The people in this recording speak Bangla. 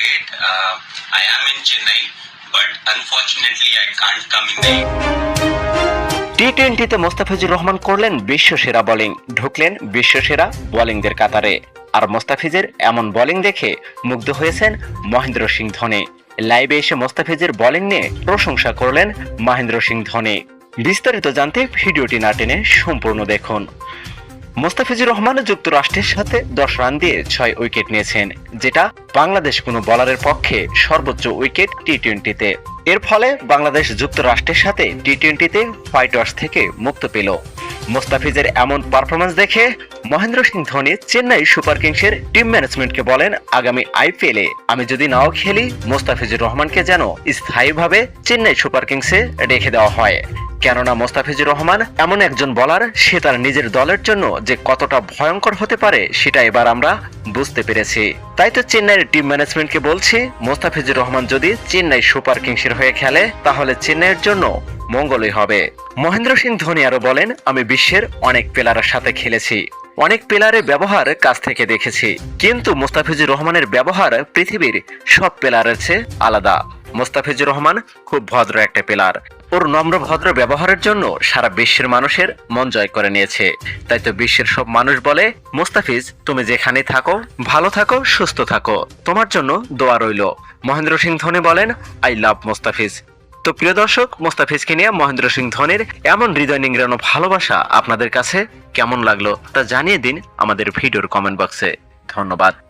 great. Uh, I am in Chennai, but unfortunately, I can't come in the টি টোয়েন্টিতে মোস্তাফিজুর রহমান করলেন বিশ্বসেরা বোলিং ঢুকলেন বিশ্বসেরা বোলিংদের কাতারে। আর মোস্তাফিজের এমন বোলিং দেখে মুগ্ধ হয়েছেন মহেন্দ্র সিং ধোনি। লাইভে এসে মোস্তাফিজের বোলিং নিয়ে প্রশংসা করলেন মহেন্দ্র সিং ধোনি। বিস্তারিত জানতে ভিডিওটি না টেনে সম্পূর্ণ দেখুন। মোস্তাফিজুর রহমান যুক্তরাষ্ট্রের সাথে দশ রান দিয়ে ছয় উইকেট নিয়েছেন, যেটা বাংলাদেশ কোনো বলারের পক্ষে সর্বোচ্চ উইকেট টি টোয়েন্টিতে এর ফলে বাংলাদেশ যুক্তরাষ্ট্রের সাথে টি টোয়েন্টিতে ওয়াশ থেকে মুক্ত পেল। মোস্তাফিজের এমন পারফরমেন্স দেখে মহেন্দ্র সিং ধোনি চেন্নাই সুপার কিংসের টিম ম্যানেজমেন্টকে বলেন, আগামী আইপিএলে আমি যদি নাও খেলি, মোস্তাফিজুর রহমানকে যেন স্থায়ীভাবে চেন্নাই সুপার কিংসে রেখে দেওয়া হয়। কেননা মোস্তাফিজুর রহমান এমন একজন বলার, সে তার নিজের দলের জন্য যে কতটা ভয়ঙ্কর হতে পারে, সেটা এবার আমরা বুঝতে পেরেছি। তাই তো চেন্নাইয়ের টিম ম্যানেজমেন্টকে বলছি, মোস্তাফিজুর রহমান যদি চেন্নাই সুপার কিংসের হয়ে খেলে, তাহলে চেন্নাইয়ের জন্য মঙ্গলই হবে। মহেন্দ্র সিং ধোনি আরও বলেন, আমি বিশ্বের অনেক প্লেয়ারের সাথে খেলেছি। অনেক প্লেয়ারের ব্যবহার কাছ থেকে দেখেছি। কিন্তু মোস্তাফিজুর রহমানের ব্যবহার পৃথিবীর সব প্লেয়ারের চেয়ে আলাদা। মোস্তাফিজুর রহমান খুব ভদ্র একটা প্লেয়ার ওর নম্র ভদ্র ব্যবহারের জন্য সারা বিশ্বের মানুষের মন জয় করে নিয়েছে। তাই তো বিশ্বের সব মানুষ বলে, মোস্তাফিজ, তুমি যেখানে থাকো, ভালো থাকো, সুস্থ থাকো। তোমার জন্য দোয়া রইল। মহেন্দ্র সিং ধোনি বলেন আই লাভ মোস্তাফিজ। তো প্রিয় দর্শক, মোস্তাফিজকে নিয়ে মহেন্দ্র সিং ধোনির এমন হৃদয় নিংড়ানো ভালোবাসা আপনাদের কাছে কেমন লাগল তা জানিয়ে দিন আমাদের ভিডিওর কমেন্ট বক্সে ধন্যবাদ।